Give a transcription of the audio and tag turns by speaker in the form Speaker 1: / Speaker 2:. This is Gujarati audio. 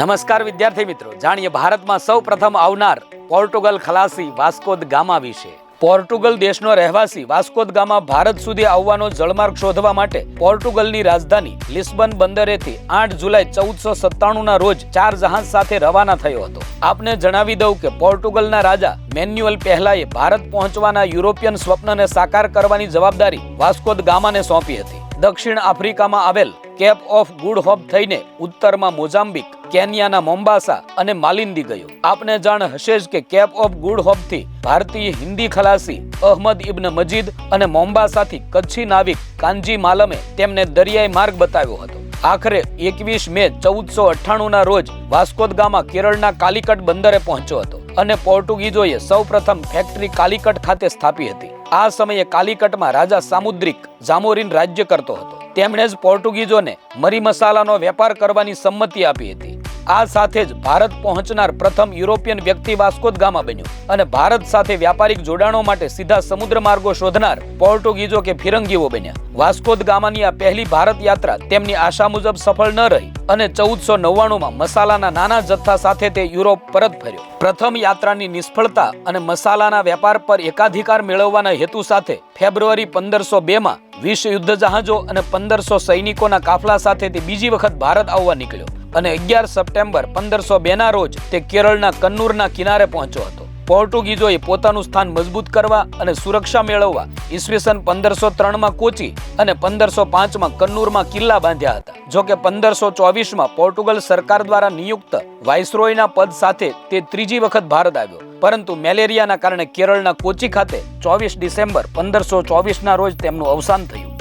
Speaker 1: નમસ્કાર વિદ્યાર્થી મિત્રો. જાણીએ ભારતમાં સૌ પ્રથમ આવનાર પોર્ટુગલ ખલાસી વાસ્કોદ ગામા વિશે. પોર્ટુગલ દેશનો રહેવાસી વાસ્કોદ ગામા ભારત સુધી આવવાનો જળમાર્ગ શોધવા માટે પોર્ટુગલની રાજધાની લિસ્બન બંદરેથી આઠ જુલાઈ ચૌદસો સત્તાણુંના રોજ ચાર જહાજ સાથે રવાના થયો હતો. આપને જણાવી દઉં કે પોર્ટુગલના રાજા મેન્યુઅલ પહેલાએ ભારત પહોંચવાના યુરોપિયન સ્વપ્નને સાકાર કરવાની જવાબદારી વાસ્કોદ ગામાને સોંપી હતી. દક્ષિણ આફ્રિકામાં આવેલ કેપ ઓફ ગુડ હોપ થઈને ઉત્તરમાં મોઝામ્બિક કેન્યાના મોમ્બાસા અને માલિંદી ગયો. આપને જાણ હશે જ કે કેપ ઓફ ગુડ હોપથી ભારતીય હિન્દી ખલાસી અહમદ ઇબ્ન મજીદ અને મોમ્બાસાથી કચ્છી નાવિક કાંજી માલમે તેમને દરિયાઈ માર્ગ બતાવ્યો હતો. આખરે એકવીસ મે ચૌદસો અઠ્ઠાણું ના રોજ વાસ્કોદ ગામા કેરળના કાલિકટ બંદરે પહોંચ્યો હતો અને પોર્ટુગીઝોએ સૌપ્રથમ ફેક્ટરી કાલિકટ ખાતે સ્થાપી હતી. આ સમયે કાલિકટમાં રાજા સામુદ્રિક જામોરીન રાજ્ય કરતો હતો. તેમણે જ પોર્ટુગીઝોને મરી મસાલાનો વેપાર કરવાની સંમતિ આપી હતી. આ સાથે જ ભારત પહોંચનાર પ્રથમ યુરોપિયન વ્યક્તિ વાસ્કોદ ગામા બન્યો અને ભારત સાથે વ્યાપારિક જોડાણો માટે સીધા સમુદ્ર માર્ગો શોધનાર પોર્ટુગીઝો કે ફિરંગીઓ બન્યા. વાસ્કોદ ગામાની આ પહેલી ભારત યાત્રા તેમની આશા મુજબ સફળ ન રહી અને ચૌદસો નવ્વાણુંમાં મસાલાના નાના જથ્થા સાથે તે યુરોપ પરત ફર્યો. પ્રથમ યાત્રાની નિષ્ફળતા અને મસાલાના વેપાર પર એકાધિકાર મેળવવાના હેતુ સાથે ફેબ્રુઆરી પંદરસો બેમાં વીસ યુદ્ધ જહાજો અને પંદરસો સૈનિકોના કાફલા સાથે તે બીજી વખત ભારત આવવા નીકળ્યો. અને અગિયાર સપ્ટેમ્બર પંદરસો બેના રોજ તે કેરળના કન્નૂરના કિનારે પહોંચ્યો હતો. પોર્ટુગીઝોએ પોતાનું સ્થાન મજબૂત કરવા અને સુરક્ષા મેળવવા ઈસવીસન પંદરસો ત્રણમાં કોચી અને પંદરસો પાંચમાં કન્નૂરમાં કિલ્લા બાંધ્યા હતા. જો કે પંદરસો ચોવીસમાં પોર્ટુગલ સરકાર દ્વારા નિયુક્ત વાઇસરોયના પદ સાથે તે ત્રીજી વખત ભારત આવ્યો. પરંતુ મેલેરિયાના કારણે કેરળના કોચી ખાતે ચોવીસ ડિસેમ્બર પંદરસો ચોવીસના રોજ તેમનું અવસાન થયું.